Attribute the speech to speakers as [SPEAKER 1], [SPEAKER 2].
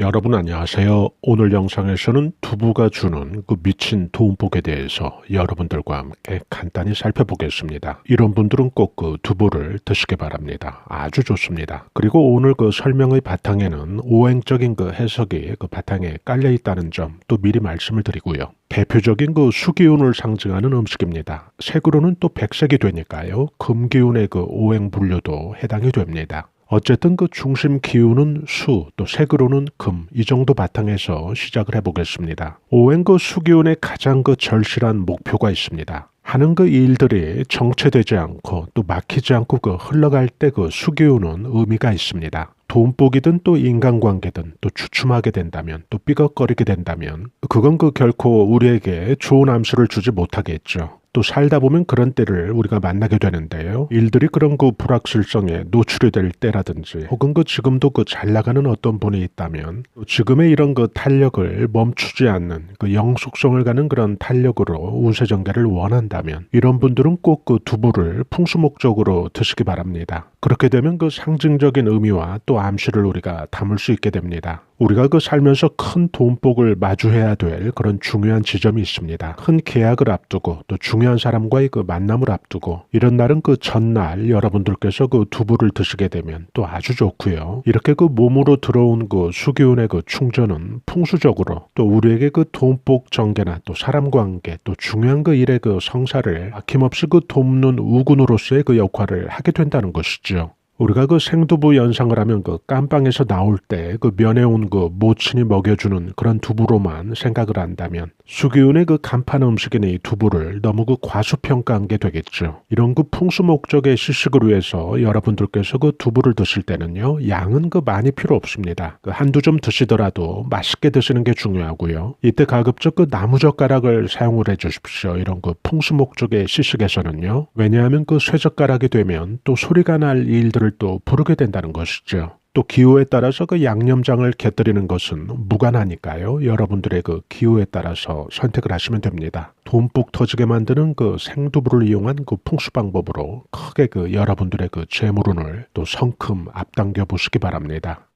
[SPEAKER 1] 여러분 안녕하세요. 오늘 영상에서는 두부가 주는 그 미친 도움복에 대해서 여러분들과 함께 간단히 살펴보겠습니다. 이런 분들은 꼭 그 두부를 드시기 바랍니다. 아주 좋습니다. 그리고 오늘 그 설명의 바탕에는 오행적인 그 해석이 그 바탕에 깔려 있다는 점 또 미리 말씀을 드리고요. 대표적인 그 수기운을 상징하는 음식입니다. 색으로는 또 백색이 되니까요. 금기운의 그 오행 분류도 해당이 됩니다. 어쨌든 그 중심 기운은 수, 또 색으로는 금, 이 정도 바탕에서 시작을 해보겠습니다. 오행 그 수기운의 가장 그 절실한 목표가 있습니다. 하는 그 일들이 정체되지 않고 또 막히지 않고 그 흘러갈 때 그 수기운은 의미가 있습니다. 돈복이든 또 인간관계든 또 주춤하게 된다면 또 삐걱거리게 된다면 그건 그 결코 우리에게 좋은 암시를 주지 못하겠죠. 또 살다 보면 그런 때를 우리가 만나게 되는데요. 일들이 그런 그 불확실성에 노출이 될 때라든지 혹은 그 지금도 그 잘 나가는 어떤 분이 있다면 지금의 이런 그 탄력을 멈추지 않는 그 영속성을 가는 그런 탄력으로 운세 전개를 원한다면 이런 분들은 꼭 그 두부를 풍수목적으로 드시기 바랍니다. 그렇게 되면 그 상징적인 의미와 또 암시를 우리가 담을 수 있게 됩니다. 우리가 그 살면서 큰 돈복을 마주해야 될 그런 중요한 지점이 있습니다. 큰 계약을 앞두고 또 중요한 사람과의 그 만남을 앞두고 이런 날은 그 전날 여러분들께서 그 두부를 드시게 되면 또 아주 좋고요. 이렇게 그 몸으로 들어온 그 수기운의 그 충전은 풍수적으로 또 우리에게 그 돈복 전개나 또 사람 관계 또 중요한 그 일의 그 성사를 아낌없이 그 돕는 우군으로서의 그 역할을 하게 된다는 것이죠. 우리가 그 생두부 연상을 하면 그 깜빵에서 나올 때 그 면에 온 그 모친이 먹여주는 그런 두부로만 생각을 한다면 수기운의 그 간판 음식인 이 두부를 너무 그 과소평가한 게 되겠죠. 이런 그 풍수 목적의 시식을 위해서 여러분들께서 그 두부를 드실 때는요 양은 그 많이 필요 없습니다. 그 한두 점 드시더라도 맛있게 드시는 게 중요하고요. 이때 가급적 그 나무젓가락을 사용을 해주십시오. 이런 그 풍수 목적의 시식에서는요. 왜냐하면 그 쇠젓가락이 되면 또 소리가 날 일들을 또 부르게 된다는 것이죠. 또 기호에 따라서 그 양념장을 곁들이는 것은 무관하니까요. 여러분들의 그 기호에 따라서 선택을 하시면 됩니다. 돈뿍 터지게 만드는 그 생두부를 이용한 그 풍수 방법으로 크게 그 여러분들의 그 재물운을 또 성큼 앞당겨 보시기 바랍니다.